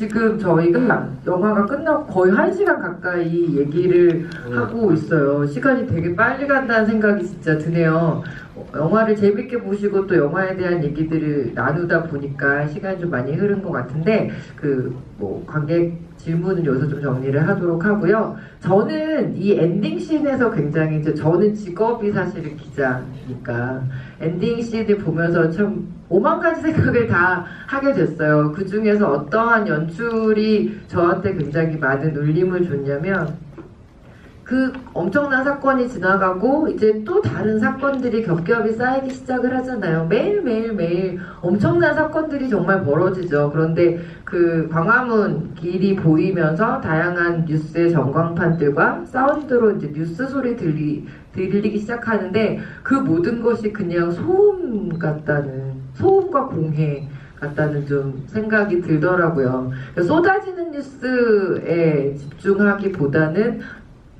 지금 저희가 영화가 끝나고 거의 한 시간 가까이 얘기를 하고 있어요. 시간이 되게 빨리 간다는 생각이 진짜 드네요. 어, 영화를 재밌게 보시고 또 영화에 대한 얘기들을 나누다 보니까 시간이 좀 많이 흐른 것 같은데 그 뭐 관객 질문은 여기서 좀 정리를 하도록 하고요. 저는 이 엔딩 씬에서 굉장히 이제 저는 직업이 사실은 기자니까 엔딩 씬을 보면서 참 오만 가지 생각을 다 하게 됐어요. 그 중에서 어떠한 연출이 저한테 굉장히 많은 울림을 줬냐면 그 엄청난 사건이 지나가고 이제 또 다른 사건들이 겹겹이 쌓이기 시작을 하잖아요. 매일매일 매일 엄청난 사건들이 정말 벌어지죠. 그런데 그 광화문 길이 보이면서 다양한 뉴스의 전광판들과 사운드로 이제 뉴스 소리 들리, 들리기 시작하는데 그 모든 것이 그냥 소음 같다는 소음과 공해 같다는 좀 생각이 들더라고요. 쏟아지는 뉴스에 집중하기보다는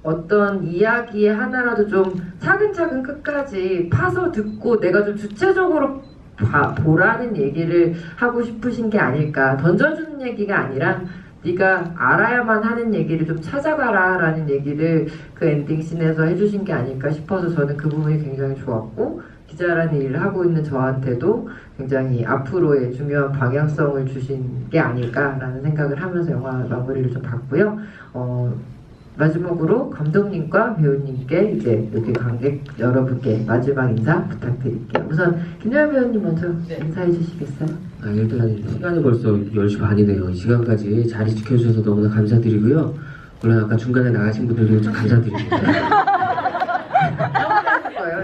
어떤 이야기의 하나라도 좀 차근차근 끝까지 파서 듣고 내가 좀 주체적으로 봐- 보라는 얘기를 하고 싶으신 게 아닐까 던져주는 얘기가 아니라 네가 알아야만 하는 얘기를 좀 찾아가라 라는 얘기를 그 엔딩 씬에서 해주신 게 아닐까 싶어서 저는 그 부분이 굉장히 좋았고 기자라는 일을 하고 있는 저한테도 굉장히 앞으로의 중요한 방향성을 주신 게 아닐까라는 생각을 하면서 영화 마무리를 좀 봤고요. 어, 마지막으로 감독님과 배우님께 이제 여기 관객 여러분께 마지막 인사 부탁드릴게요. 우선 김여연 배우님 먼저 인사해 주시겠어요? 아, 일단 시간이 벌써 10시 반이네요. 이 시간까지 자리 지켜주셔서 너무나 감사드리고요. 물론 아까 중간에 나가신 분들도 좀 감사드립니다.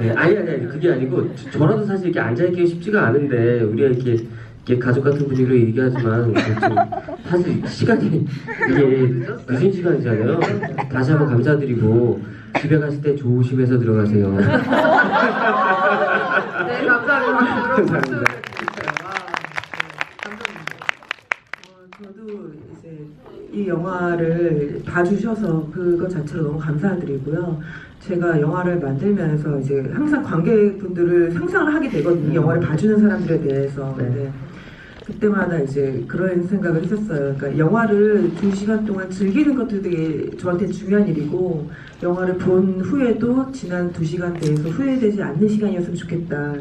네, 아니, 아니, 아니, 그게 아니고, 저- 저라도 사실 이렇게 앉아 있기가 쉽지가 않은데, 우리가 이렇게, 이렇게 가족 같은 분위기로 얘기하지만, 좀 사실 시간이, 이게 늦은 시간이잖아요. 다시 한번 감사드리고, 집에 가실 때 조심해서 들어가세요. 네, 감사합니다. 감사합니다. 네. 어, 저도 이제 이 영화를 봐주셔서 그것 자체로 너무 감사드리고요. 제가 영화를 만들면서 이제 항상 관객분들을 상상을 하게 되거든요. 이 영화를 봐주는 사람들에 대해서. 네. 그때마다 이제 그런 생각을 했었어요. 그러니까 영화를 두 시간 동안 즐기는 것도 되게 저한테 중요한 일이고 영화를 본 후에도 지난 두 시간 내에서 후회되지 않는 시간이었으면 좋겠다.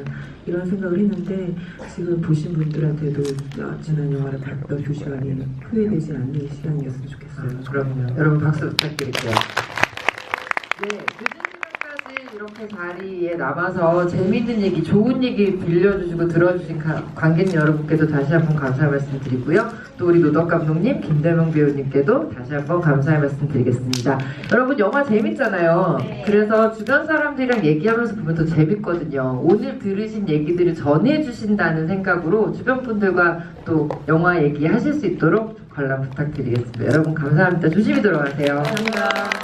이런 생각을 했는데 지금 보신 분들한테도 아, 지난 영화를 봤던 두 시간이 후회되지 않는 시간이었으면 좋겠어요. 아, 그럼요. 여러분 박수 부탁드릴게요. 네, 이렇게 자리에 남아서 재밌는 얘기, 좋은 얘기 들려주시고 들어주신 가- 관객 여러분께도 다시 한번 감사 말씀드리고요. 또 우리 노덕 감독님, 김대명 배우님께도 다시 한번 감사의 말씀 드리겠습니다. 여러분 영화 재밌잖아요. 그래서 주변 사람들이랑 얘기하면서 보면 더 재밌거든요. 오늘 들으신 얘기들을 전해주신다는 생각으로 주변 분들과 또 영화 얘기하실 수 있도록 관람 부탁드리겠습니다. 여러분 감사합니다. 조심히 들어가세요. 감사합니다.